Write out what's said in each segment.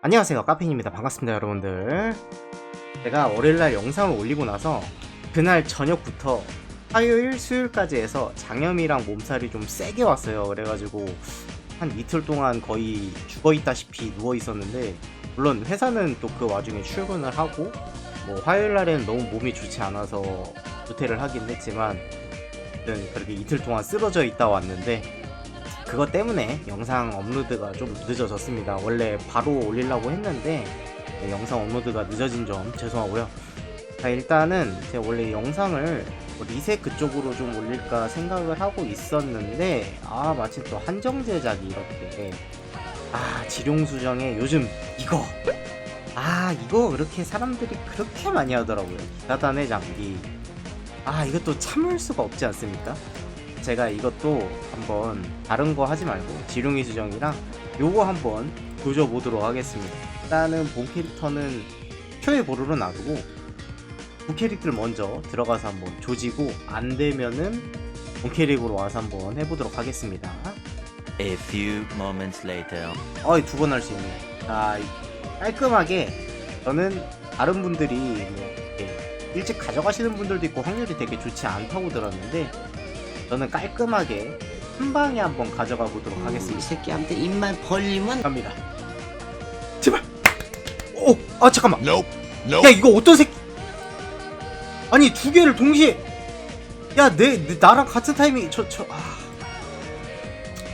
안녕하세요 카페인입니다. 반갑습니다 여러분들. 제가 월요일날 영상을 올리고 나서 그날 저녁부터 화요일 수요일까지 해서 장염이랑 몸살이 좀 세게 왔어요. 그래가지고 한 이틀 동안 거의 죽어있다시피 누워있었는데 물론 회사는 또 그 와중에 출근을 하고 뭐 화요일날에는 너무 몸이 좋지 않아서 조퇴를 하긴 했지만 그렇게 이틀 동안 쓰러져 있다 왔는데 그것 때문에 영상 업로드가 좀 늦어졌습니다. 원래 바로 올리려고 했는데 네, 영상 업로드가 늦어진 점 죄송하고요. 자 일단은 제가 원래 영상을 뭐 리셋 그쪽으로 좀 올릴까 생각을 하고 있었는데 아 마침 또 한정 제작이 이렇게 아 지룡수정에 요즘 이거 아 이거 그렇게 사람들이 그렇게 많이 하더라고요. 기사단의 장기 아 이것도 참을 수가 없지 않습니까? 제가 이것도 한번 다른 거 하지 말고 지룡이 수정이랑 요거 한번 조져보도록 하겠습니다. 일단은 본 캐릭터는 표에 보루로 놔두고 부 캐릭터를 먼저 들어가서 한번 조지고 안 되면은 본 캐릭으로 와서 한번 해보도록 하겠습니다. A few moments later. 어이 두 번 할 수 있네. 자 깔끔하게 저는 다른 분들이 뭐 이렇게 일찍 가져가시는 분들도 있고 확률이 되게 좋지 않다고 들었는데 저는 깔끔하게 한 방에 한번 가져가 보도록 이 하겠습니다. 새끼한테 입만 벌리면 갑니다. 제발. 오, 아 잠깐만. 야. 이거 어떤 새끼? 아니 두 개를 동시에. 야, 내, 내 나랑 같은 타이밍 저 저. 아.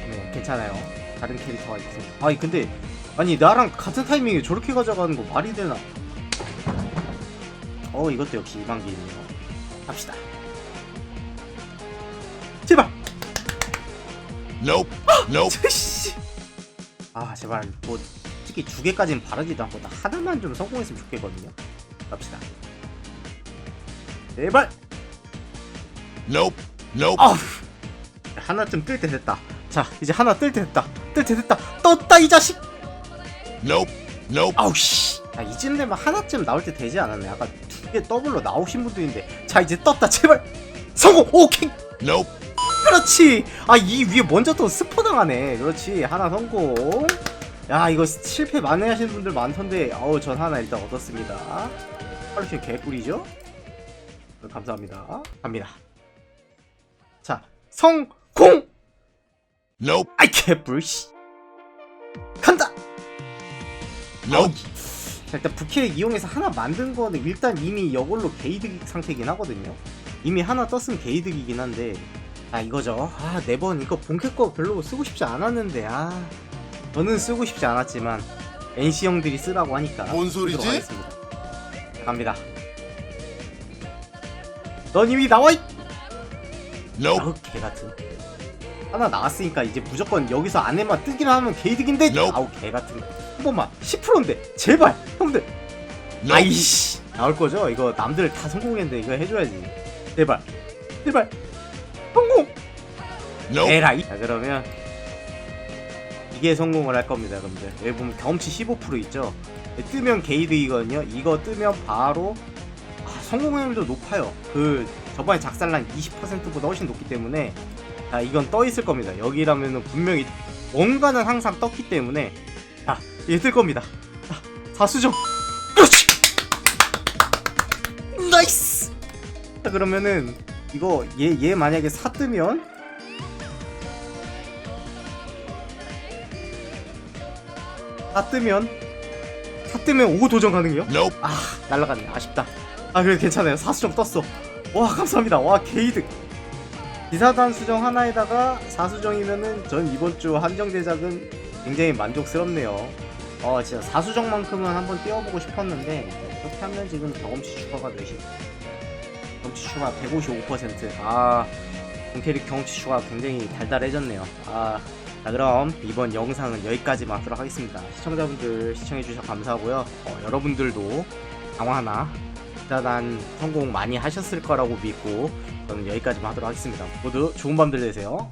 네, 괜찮아요. 다른 캐릭터가 있습니다. 아니 근데 아니 나랑 같은 타이밍에 저렇게 가져가는 거 말이 되나? 어 이것도 역시 이방기이네요. 갑시다. Nope. Nope. 씨. 아 제발 뭐 특히 두 개까지는 바라지도 않고 나 하나만 좀 성공했으면 좋겠거든요. 갑시다. 제발. Nope. Nope. 아 하나쯤 뜰 때 됐다. 자 이제 하나 뜰 때 됐다. 뜰 때 됐다. 떴다 이 자식. Nope. Nope. 아우 씨. 야, 이쯤 되면 하나쯤 나올 때 되지 않았나? 아까 두개 더블로 나오신 분들인데 자 이제 떴다 제발 성공 오케이 Nope. 그렇지. 아 이 위에 먼저 또 스포 당하네. 그렇지. 하나 성공. 야 이거 실패 많이 하시는 분들 많던데 어우 전 하나 일단 얻었습니다. 하루키 개꿀이죠? 네, 감사합니다. 갑니다. 자 성공! Nope. 아이 개꿀 씨. 간다! Nope. 자, 일단 부캐 이용해서 하나 만든 거는 일단 이미 이걸로 게이득 상태이긴 하거든요. 이미 하나 떴으면 게이득이긴 한데 아 이거죠. 아 네번 이거 본캐 거 별로 쓰고 싶지 않았는데 아 저는 쓰고 싶지 않았지만 NC 형들이 쓰라고 하니까 뭔 소리지? 하겠습니다. 갑니다. 넌 이미 나와 있. Nope. 아우 개 같은. 하나 나왔으니까 이제 무조건 여기서 안에만 뜨기만 하면 게이득인데 Nope. 아우 개 같은 거. 한 번만 10%인데 제발 형들 Nope. 아이씨 나올 거죠? 이거 남들 다 성공했는데 이거 해줘야지 제발 제발 성공. 에라이? 자 그러면 이게 성공을 할 겁니다 여러분들 여기 보면 경험치 15% 있죠? 뜨면 게이드이거든요. 이거 뜨면 바로 아, 성공률도 높아요. 그 저번에 작살난 20%보다 훨씬 높기 때문에 자 이건 떠 있을 겁니다. 여기라면은 분명히 뭔가는 항상 떴기 때문에 자 이게 뜰 겁니다. 자 사수정 그렇지! 나이스! 자 그러면은 이거 얘 얘 만약에 사 뜨면 사 뜨면 사 뜨면 5 도전 가능해요? Nope. 아 날라갔네. 아쉽다. 아 그래도 괜찮아요. 사수정 떴어. 와 감사합니다. 와 게이득. 기사단 수정 하나에다가 사수정이면은 전 이번 주 한정 제작은 굉장히 만족스럽네요. 어 진짜 사수정만큼은 한번 띄워보고 싶었는데 그렇게 하면 지금 경험치 추가가 몇이 경험치 추가 155%아 본캐릭 경험치 추가 굉장히 달달해졌네요. 아 자 그럼 이번 영상은 여기까지만 하도록 하겠습니다. 시청자분들 시청해주셔서 감사하고요. 어, 여러분들도 강화 하나 일단 성공 많이 하셨을 거라고 믿고 저는 여기까지만 하도록 하겠습니다. 모두 좋은 밤들 되세요